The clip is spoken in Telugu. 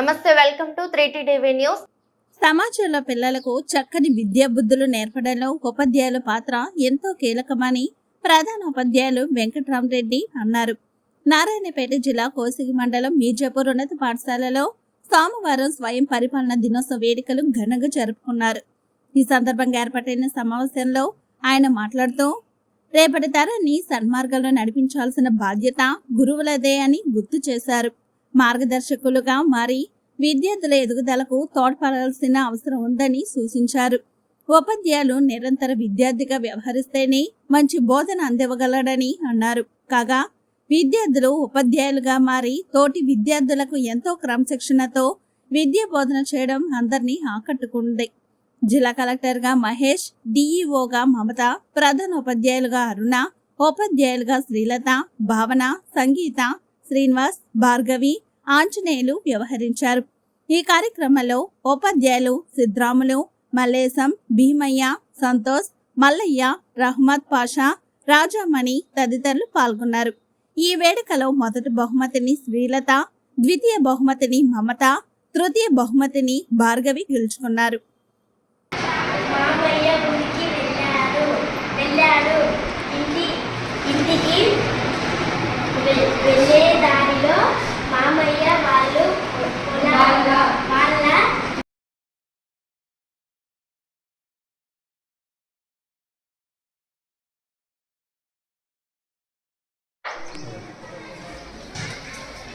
నమస్తే welcome to three TV news. సమాజంలో పిల్లలకు చక్కని విద్యా బుద్ధులు నేర్పడంలో ఉపాధ్యాయుల పాత్ర ఎంతో కీలకమని ప్రధాన ఉపాధ్యాయులు వెంకట్రామరెడ్డి అన్నారు. నారాయణపేట జిల్లా కోసిగి మండలం మీర్జాపూర్ ఉన్నత పాఠశాలలో సోమవారం స్వయం పరిపాలన దినోత్సవ వేడుకలు ఘనంగా జరుపుకున్నారు. ఈ సందర్భంగా ఏర్పాటైన సమావేశంలో ఆయన మాట్లాడుతూ రేపటి తరాన్ని సన్మార్గంలో నడిపించాల్సిన బాధ్యత గురువులదే అని గుర్తు చేశారు. మార్గదర్శకులుగా మారి విద్యార్థుల ఎదుగుదలకు తోడ్పడాల్సిన అవసరం ఉందని సూచించారు. ఉపాధ్యాయులు నిరంతర విద్యార్థిగా వ్యవహరిస్తేనే మంచి బోధన అందివ్వగలడని అన్నారు. కాగా విద్యార్థులు ఉపాధ్యాయులుగా మారి తోటి విద్యార్థులకు ఎంతో క్రమశిక్షణతో విద్య బోధన చేయడం అందరినీ ఆకట్టుకుంది. జిల్లా కలెక్టర్గా మహేష్ డిఈఓగా మమత ప్రధాన ఉపాధ్యాయులుగా అరుణ ఉపాధ్యాయులుగా శ్రీలత భావన సంగీత శ్రీనివాస్ భార్గవి ఆంజనేయులు వ్యవహరించారు. ఈ కార్యక్రమంలో ఉపాధ్యాయులు సిద్రాములు మల్లేశం భీమయ్య సంతోష్ మల్లయ్య రహ్మద్ పాషా రాజామణి తదితరులు పాల్గొన్నారు. ఈ వేడుకలో మొదటి బహుమతిని శ్రీలత ద్వితీయ బహుమతిని మమత తృతీయ బహుమతిని భార్గవి గెలుచుకున్నారు. వెళ్ళాడు. ఇంటి ఇంటికి వెళ్ళే